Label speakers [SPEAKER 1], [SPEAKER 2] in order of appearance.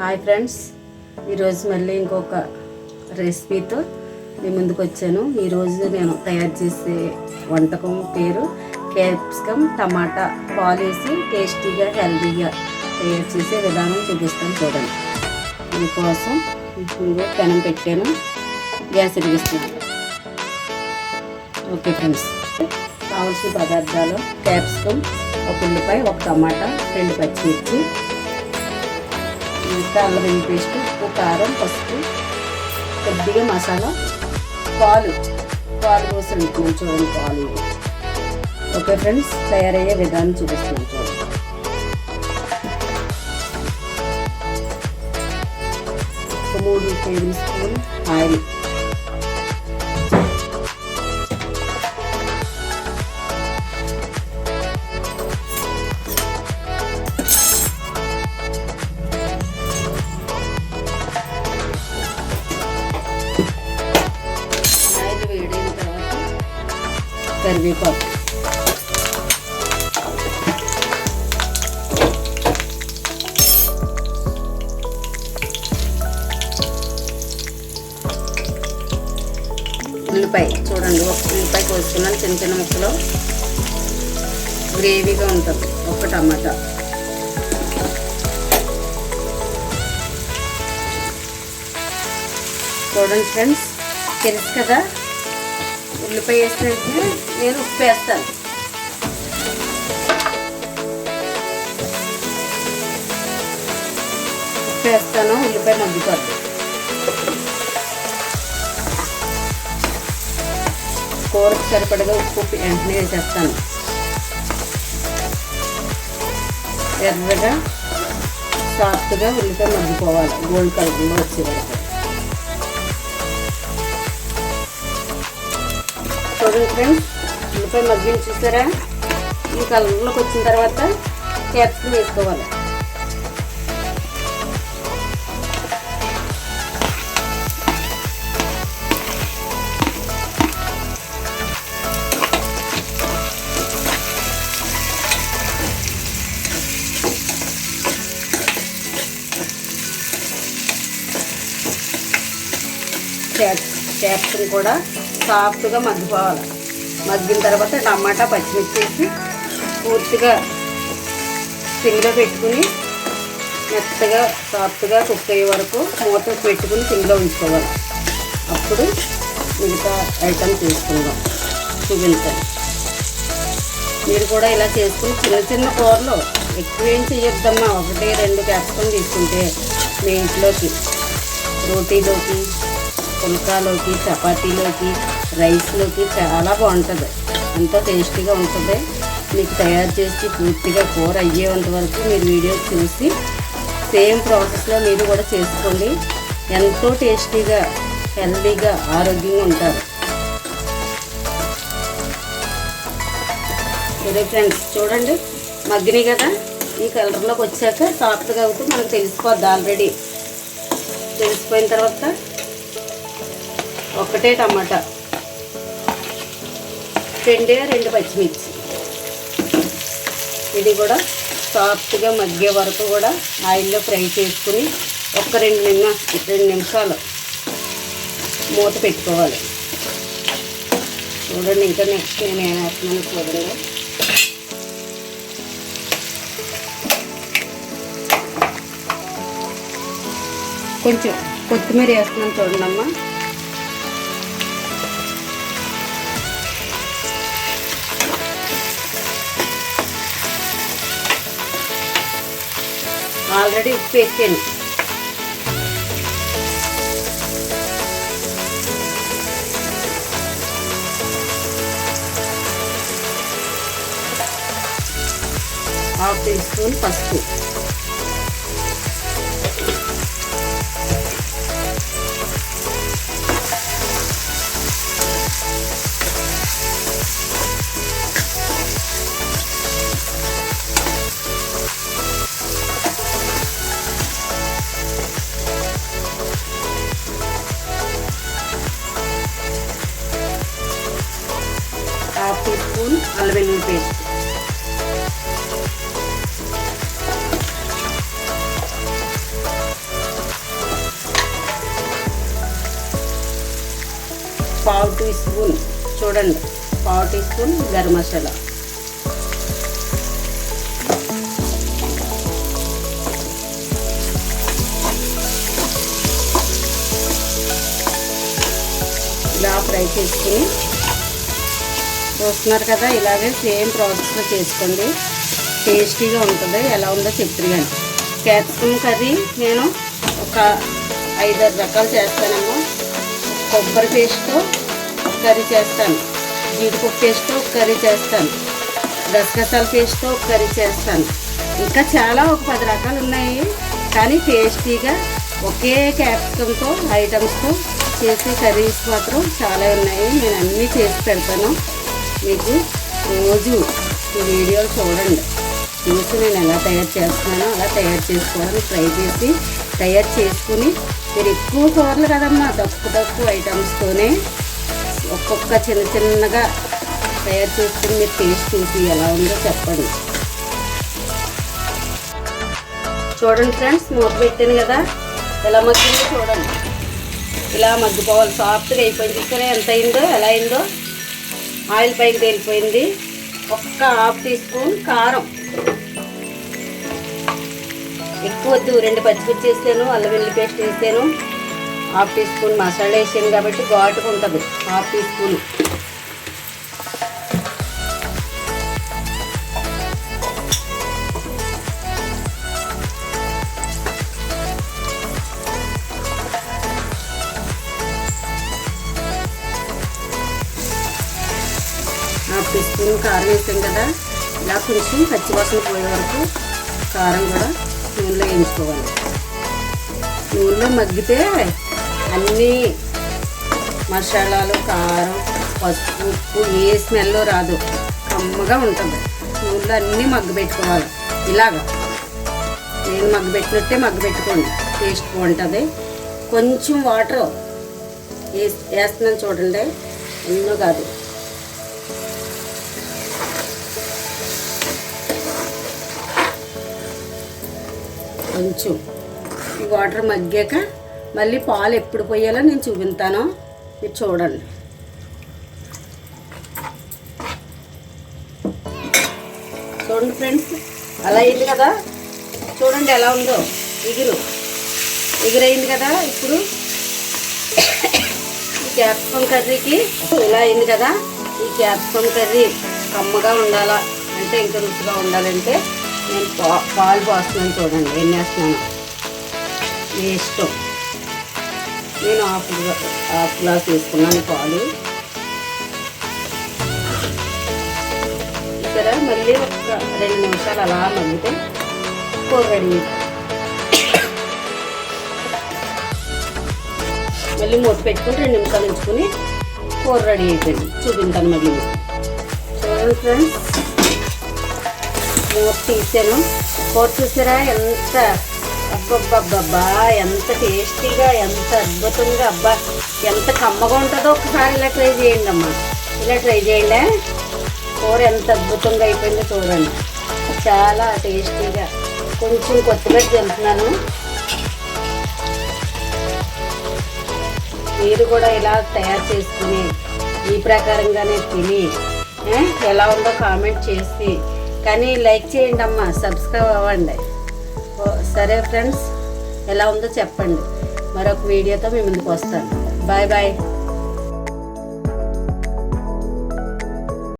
[SPEAKER 1] Hi friends ఈరోజు మళ్ళీ ఇంకొక రెసిపీతో మీ ముందుకు వచ్చాను. ఈరోజు నేను తయారు చేసే వంటకం పేరు క్యాప్సికమ్ టమాటా పాలు వేసి టేస్టీగా హెల్తీగా తయారు చేసే విధానం చూపిస్తాను చూడండి. దీనికోసం ఇంకో పెనం పెట్టాను. గ్యాస్ ఎదిగిస్తున్నాను ఓకే ఫ్రెండ్స్ కావలసిన పదార్థాలు క్యాప్సికమ్ ఒక ఉల్లిపాయ ఒక టమాటా రెండు పచ్చిమిర్చి ఇంకా అల్లం వెల్లుల్లి పేస్ట్ ఉప్పు కారం పసుపు కొద్దిగా మసాలా పాలు. పాలు కోసం మనం చూడండి పాలు. ఓకే ఫ్రెండ్స్ తయారయ్యే విధానం చూపిస్తున్నాను చూడండి. ఒక మూడు టేబుల్ స్పూన్ ఆయిల్. కరివేపాకు. ఉల్లిపాయ చూడండి ఒక ఉల్లిపాయ కోసుకున్నాను చిన్న చిన్న ముక్కలు. గ్రేవీగా ఉంటుంది ఒక టమాటా. చూడండి ఫ్రెండ్స్ తెలుసు కదా? ఉల్లిపాయ వేసిన వెంటనే నేను ఉప్పు వేస్తాను ఉప్పు వేస్తాను ఉల్లిపాయ మగ్గిపోద్ది కూరకు సరిపడగా ఉప్పు వెంటనే వేసేస్తాను. ఎర్రగా సాఫ్ట్గా ఉల్లిపాయ మగ్గిపోవాలి. గోల్డ్ కలర్లో వచ్చే వరకు. చూడండి ఫ్రెండ్స్ ఉల్లిపాయ మగ్గిని చూసారా? ఈ కలర్లోకి వచ్చిన తర్వాత క్యాప్సికం వేసుకోవాలి. క్యాప్సికం కూడా సాఫ్ట్గా మగ్గిపోవాలి. మగ్గిన తర్వాత టమాటా పచ్చిమిర్చి వేసి పూర్తిగా సిమ్లో పెట్టుకుని మెత్తగా సాఫ్ట్గా కుక్ అయ్యే వరకు మూత పెట్టుకుని సిమ్లో ఉంచుకోవాలి. అప్పుడు మిగతా ఐటమ్ చేసుకుందాం. చూపించాలి మీరు కూడా ఇలా చేసుకుని చిన్న చిన్న కూరలు ఎక్కువ ఏం చేయొద్దమ్మా ఒకటి రెండు క్యాప్సికమ్ తీసుకుంటే మీ ఇంట్లోకి రోటీలోకి పుల్కాలోకి చపాతీలోకి రైస్లోకి చాలా బాగుంటుంది. ఎంతో టేస్టీగా ఉంటుంది. మీకు తయారు చేసి పూర్తిగా కూర అయ్యేంత వరకు మీరు వీడియో చూసి సేమ్ ప్రాసెస్లో మీరు కూడా చేసుకోండి. ఎంతో టేస్టీగా హెల్తీగా ఆరోగ్యంగా ఉంటారు. సరే ఫ్రెండ్స్ చూడండి. మగ్గినాయి కదా? ఈ కలర్లోకి వచ్చాక సాఫ్ట్గా అవుతూ మనకు తెలిసిపోద్ది ఆల్రెడీ. తెలిసిపోయిన తర్వాత ఒకటే టమాటా. రెండే రెండు పచ్చిమిర్చి. ఇది కూడా సాఫ్ట్గా మగ్గే వరకు కూడా ఆయిల్లో ఫ్రై చేసుకుని ఒక రెండు నిమిష రెండు నిమిషాలు మూత పెట్టుకోవాలి. చూడండి ఇంకా నెక్స్ట్ నేను ఏం వేస్తున్నాను చూడండి. కొంచెం కొత్తిమీర వేస్తున్నాను చూడండి అమ్మా ఆల్రెడీ ఉప్పు వేసాను హాఫ్ టీ స్పూన్ పసుపు. టీ స్పూన్ అల్లవెల్లి పేస్ట్. పావు టీ స్పూన్ చూడండి పావు టీ స్పూన్ గరం మసాలా. ఇలా ఫ్రై చేసుకుని చూస్తున్నారు కదా ఇలాగే సేమ్ ప్రాసెస్లో చేసుకోండి. టేస్టీగా ఉంటుంది ఎలా ఉందో చెప్తుంది కానీ క్యాప్సికమ్ కర్రీ నేను ఒక ఐదారు రకాలు చేస్తానమ్మా కొబ్బరి పేస్ట్తో కర్రీ చేస్తాను. జీడిపప్పు పేస్ట్తో కర్రీ చేస్తాను. గసగసాల పేస్ట్తో కర్రీ చేస్తాను. ఇంకా చాలా ఒక పది రకాలు ఉన్నాయి. కానీ టేస్టీగా ఒకే క్యాప్సికంతో ఐటమ్స్తో చేసే కర్రీస్ మాత్రం చాలా ఉన్నాయి. నేను అన్నీ చేసి పెడతాను. మీకు రోజు ఈ వీడియోలు చూడండి. చూసి నేను ఎలా తయారు చేస్తున్నానో అలా తయారు చేసుకోవాలని ట్రై చేసి తయారు చేసుకుని మీరు ఎక్కువ కూరలు కదమ్మా తక్కువ తక్కువ ఐటమ్స్తోనే ఒక్కొక్క చిన్న చిన్నగా తయారు చేసుకుని మీరు టేస్ట్ చూసి ఎలా ఉందో చెప్పండి. చూడండి ఫ్రెండ్స్ మూత పెట్టాను కదా. ఎలా మగ్గిందో చూడండి. ఇలా మగ్గిపోవాలి. సాఫ్ట్గా అయిపోయింది. ఇక్కడ ఎంత అయిందో ఎలా అయిందో ఆయిల్ పైకి తేలిపోయింది. ఒక్క హాఫ్ టీ స్పూన్ కారం. ఎక్కువ వద్దు రెండు పచ్చిమిర్చి వేసాను అల్లం వెల్లి పేస్ట్ వేసాను. హాఫ్ టీ స్పూన్ మసాలా వేసాను కాబట్టి ఘాటుగా ఉంటుంది. Half teaspoon. Half teaspoon కారం వేసాం కదా ఇలా కొంచెం పచ్చివాసన పోయే వరకు కారం కూడా నూనెలో వేయించుకోవాలి. నూనెలో మగ్గితే అన్నీ మసాలాలు కారం పసుపు ఉప్పు ఏ స్మెల్ రాదు కమ్మగా ఉంటుంది. నూనెలో అన్నీ మగ్గ పెట్టుకోవాలి ఇలాగా. నేను మగ్గు పెట్టినట్టే మగ్గ పెట్టుకోండి టేస్ట్ బాగుంటుంది. కొంచెం వాటర్ వేస్తున్నాను చూడండి. ఎన్నో కాదు. కొంచెం ఈ వాటర్ మగ్గాక మళ్ళీ పాలు ఎప్పుడు పోయాలో నేను చూపిస్తాను. మీరు చూడండి. చూడండి ఫ్రెండ్స్ అలా అయింది కదా? చూడండి ఎలా ఉందో. ఎగురు. ఎగురైంది కదా ఇప్పుడు? ఈ క్యాప్సికమ్ కర్రీకి ఇలా అయింది కదా? ఈ క్యాప్సికమ్ కర్రీ కమ్మగా ఉండాలా? అంటే ఇంకా రుచిగా ఉండాలంటే? నేను పా పాలు పోస్తున్నాను చూడండి ఎన్ని వేస్తున్నాను మీ ఇష్టం. నేను హాఫ్ హాఫ్ గ్లాస్ వేసుకున్నాను పాలు. ఇక్కడ మళ్ళీ ఒక రెండు నిమిషాలు అలా మగ్గితే కూర రెడీ మళ్ళీ మూత పెట్టుకుని రెండు నిమిషాలు ఉంచుకుని కూర రెడీ అయిపోయింది. చూపించాను మళ్ళీ చూడండి ఫ్రెండ్స్. మూత తీసాను కూర చూసారా ఎంత అబ్బబ్బబ్బబ్బా ఎంత టేస్టీగా ఎంత అద్భుతంగా అబ్బా ఎంత కమ్మగా ఉంటుందో ఒకసారి ఇలా ట్రై చేయండి అమ్మా. ఇలా ట్రై చేయండి కూర ఎంత అద్భుతంగా అయిపోయిందో చూడండి. చాలా టేస్టీగా. కొంచెం కొత్తిమీర చెప్తున్నాను మీరు కూడా ఇలా తయారు చేసుకుని ఈ ప్రకారంగానే తిని ఎలా ఉందో కామెంట్ చేసి కానీ లైక్ చేయండి అమ్మా సబ్స్క్రైబ్ అవ్వండి. సరే ఫ్రెండ్స్ ఎలా ఉందో చెప్పండి. మరొక వీడియోతో మీ ముందుకు వస్తాను. Bye bye.